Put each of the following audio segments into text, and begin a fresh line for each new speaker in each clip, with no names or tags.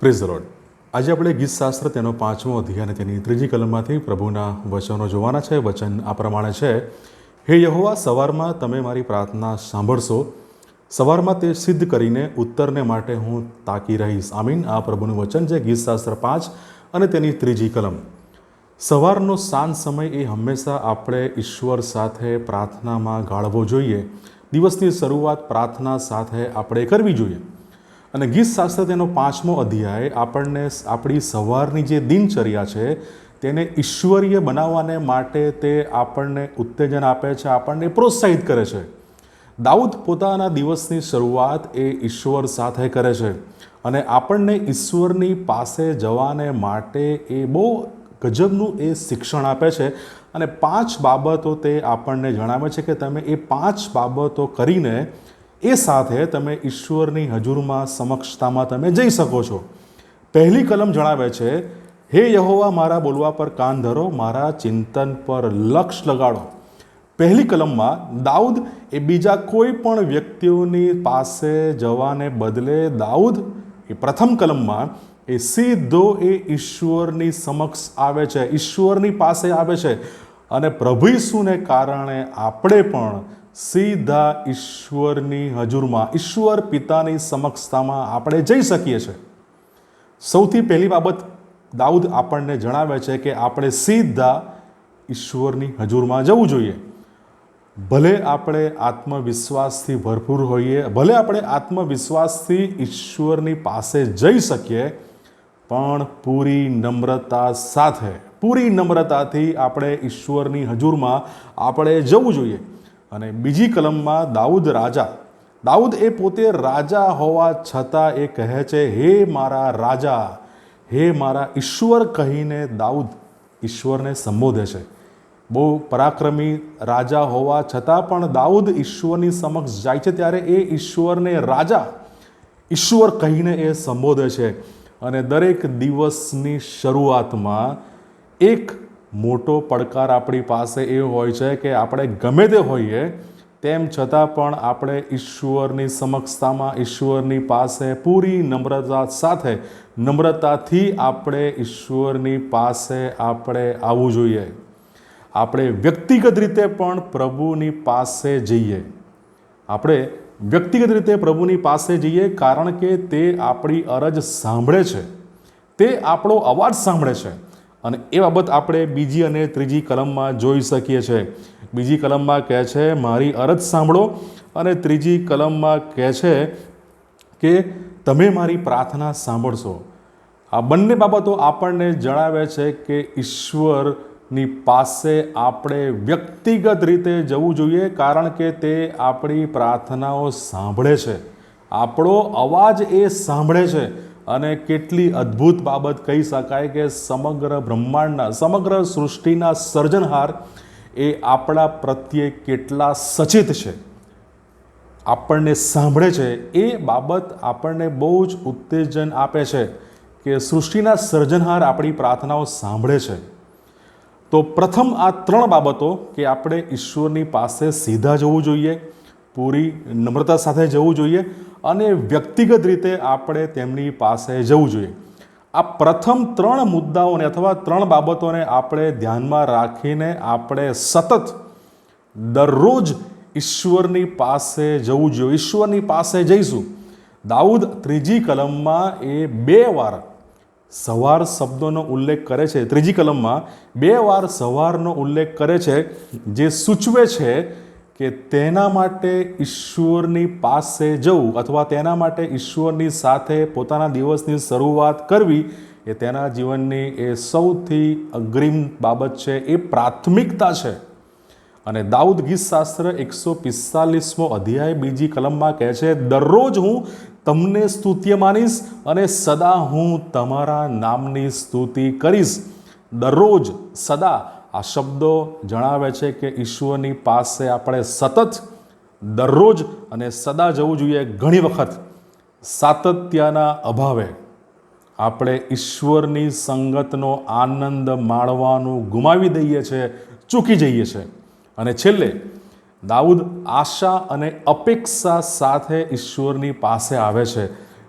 Praise the આજે આપણે ગીતશાસ્ત્ર તેનો પાંચમો અધ્યાય અને તેની ત્રીજી કલમમાંથી પ્રભુના વચનો જોવાના છે. વચન આ પ્રમાણે છે. હે યહોવા, સવારમાં તમે મારી પ્રાર્થના સાંભળશો. સવારમાં તે સિદ્ધ કરીને ઉત્તરને માટે હું તાકી રહીશ. આમીન. આ પ્રભુનું વચન છે ગીતશાસ્ત્ર પાંચ અને તેની ત્રીજી કલમ. સવારનો સાંજ સમય એ હંમેશા આપણે ઈશ્વર સાથે પ્રાર્થનામાં ગાળવો જોઈએ. દિવસની શરૂઆત પ્રાર્થના સાથે આપણે કરવી જોઈએ. અને ગીત શાસ્ત્ર તેનો પાંચમો અધ્યાય આપણને આપણી સવારની જે દિનચર્યા છે, તેને ઈશ્વરીય બનાવવાને માટે તે આપણને ઉત્તેજન આપે છે, આપણને પ્રોત્સાહિત કરે છે. દાઉદ પોતાના દિવસની શરૂઆત એ ઈશ્વર સાથે કરે છે અને આપણને ઈશ્વરની પાસે જવાને માટે એ બહુ ગજબનું એ શિક્ષણ આપે છે અને પાંચ બાબતો તે આપણને જણાવે છે કે તમે એ પાંચ બાબતો કરીને એ સાથે તમે ઈશ્વરની હજુરમાં સમક્ષતામાં તમે જઈ શકો છો. પહેલી કલમ જણાવે છે, હે યહોવા, મારા બોલવા પર કાન ધરો, મારા ચિંતન પર લક્ષ લગાડો. પહેલી કલમમાં, દાઉદ એ બીજા કોઈ પણ વ્યક્તિઓની પાસે જવાને બદલે દાઉદ? એ પ્રથમ કલમમાં, એ સીધો એ ઈશ્વરની સમક્ષ આવે છે, ઈશ્વરની પાસે આવે છે. અને પ્રભુ ઈસુને કારણે આપણે પણ સીધા ઈશ્વરની હજુરમાં, ઈશ્વર પિતાની સમક્ષતામાં આપણે જઈ શકીએ છીએ. સૌથી પહેલી બાબત દાઉદ આપણને જણાવે છે કે આપણે સીધા ઈશ્વરની હજુરમાં જવું જોઈએ. ભલે આપણે આત્મવિશ્વાસથી ભરપૂર હોઈએ, ભલે આપણે આત્મવિશ્વાસથી ઈશ્વરની પાસે જઈ શકીએ, પણ પૂરી નમ્રતા સાથે, પૂરી નમ્રતાથી આપણે ઈશ્વરની હજુરમાં આપણે જવું જોઈએ. અને બીજી કલમમાં દાઉદ રાજા. દાઉદ એ પોતે રાજા હોવા છતાં એ કહે છે, હે મારા રાજા, હે મારા ઈશ્વર કહીને દાઉદ ઈશ્વરને સંબોધે છે. બહુ પરાક્રમી રાજા હોવા છતાં પણ દાઉદ ઈશ્વરની સમક્ષ જાય છે ત્યારે એ ઈશ્વરને રાજા ઈશ્વર કહીને એ સંબોધે છે. અને દરેક દિવસની શરૂઆતમાં એક મોટો પડકાર આપણી પાસે એ હોય છે કે આપણે ગમે તે હોઈએ, તેમ છતાં પણ આપણે ઈશ્વરની સમક્ષતામાં, ઈશ્વરની પાસે પૂરી નમ્રતા સાથે, નમ્રતાથી આપણે ઈશ્વરની પાસે આપણે આવવું જોઈએ. આપણે વ્યક્તિગત રીતે પણ પ્રભુની પાસે જઈએ. આપણે વ્યક્તિગત રીતે પ્રભુની પાસે જઈએ કારણ કે તે આપણી અરજ સાંભળે છે. તે આપણો અવાજ સાંભળે છે. અને એ બાબત આપણે બીજી અને ત્રીજી કલમમાં જોઈ શકીએ છીએ બીજી કલમમાં કહે છે, મારી અરજ સાંભળો. અને ત્રીજી કલમમાં કહે છે કે, તમે મારી પ્રાર્થના સાંભળશો. આ બંને બાબતો આપણને જણાવે છે કે ઈશ્વરની પાસે આપણે વ્યક્તિગત રીતે જવું જોઈએ, કારણ કે તે આપણી પ્રાર્થનાઓ સાંભળે છે. આપણો અવાજ એ સાંભળે છે. અને કેટલી અદ્ભુત બાબત કહી શકાય કે સમગ્ર બ્રહ્માંડના, સમગ્ર સૃષ્ટિના સર્જનહાર એ આપણા પ્રત્યે કેટલા સચેત છે, આપણને સાંભળે છે. એ બાબત આપણને બહુ જ ઉત્તેજન આપે છે કે સૃષ્ટિના સર્જનહાર આપણી પ્રાર્થનાઓ સાંભળે છે. તો પ્રથમ આ ત્રણ બાબતો કે આપણે ઈશ્વરની પાસે સીધા જવું જોઈએ પૂરી નમ્રતા સાથે જવું જોઈએ અને વ્યક્તિગત રીતે આપણે તેમની પાસે જવું જોઈએ. આ પ્રથમ ત્રણ મુદ્દાઓને અથવા ત્રણ બાબતોને આપણે ધ્યાનમાં રાખીને આપણે સતત દરરોજ ઈશ્વરની પાસે જવું જોઈએ. ઈશ્વરની પાસે જઈશું. દાઉદ ત્રીજી કલમમાં એ બે વાર સવાર શબ્દોનો ઉલ્લેખ કરે છે. ત્રીજી કલમમાં બે વાર સવારનો ઉલ્લેખ કરે છે, જે સૂચવે છે કે તેના માટે ઈશ્વરની પાસે જવું અથવા તેના માટે ઈશ્વરની સાથે પોતાના દિવસની શરૂઆત કરવી એ તેના જીવનની એ સૌથી અગ્રિમ બાબત છે, એ પ્રાથમિકતા છે. અને દાઉદ ગીતશાસ્ત્ર એકસો પિસ્તાલીસમો અધ્યાય બીજી કલમમાં કહે છે, દરરોજ હું તમને સ્તુત્ય માનીશ અને સદા હું તમારા નામની સ્તુતિ કરીશ. દરરોજ સદા આ શબ્દો જણાવે છે કે ઈશ્વરની પાસે આપણે સતત દરરોજ અને સદા જવું જોઈએ ઘણી વખત સાતત્યના અભાવે આપણે ઈશ્વરની સંગતનો આનંદ માણવાનું ગુમાવી દઈએ છીએ ચૂકી જઈએ છીએ અને છેલ્લે, દાઉદ આશા અને અપેક્ષા સાથે ઈશ્વરની પાસે આવે છે.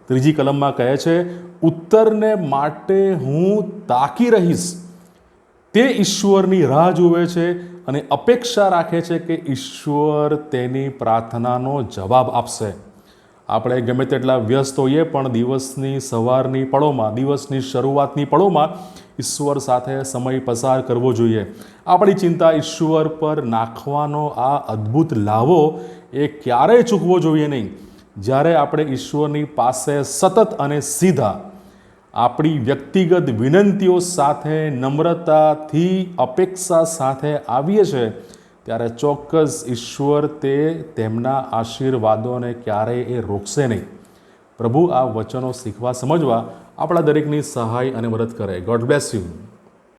ત્રીજી કલમમાં કહે છે, ઉત્તરને માટે હું તાકી રહીશ. તે ઈશ્વરની રાહ જુએ છે અને અપેક્ષા રાખે છે કે ઈશ્વર તેની પ્રાર્થનાનો જવાબ આપશે. આપણે ગમે તેટલા વ્યસ્ત હોઈએ પણ દિવસની સવારની પળોમાં, દિવસની શરૂઆતની પળોમાં ઈશ્વર સાથે સમય પસાર કરવો જોઈએ. આપણી ચિંતા ઈશ્વર પર નાખવાનો આ અદ્ભુત લાવો એ ક્યારેય ચૂકવો જોઈએ નહીં. જ્યારે આપણે ઈશ્વરની પાસે સતત અને સીધા આપણી વ્યક્તિગત વિનંતીઓ સાથે, નમ્રતાથી અપેક્ષા સાથે આવીએ છીએ ત્યારે ચોક્કસ ઈશ્વર તે તેમના આશીર્વાદોને ક્યારેય એ રોકશે નહીં. પ્રભુ આ વચનો શીખવા, સમજવા આપણા દરેકની સહાય અને મદદ કરે. God bless you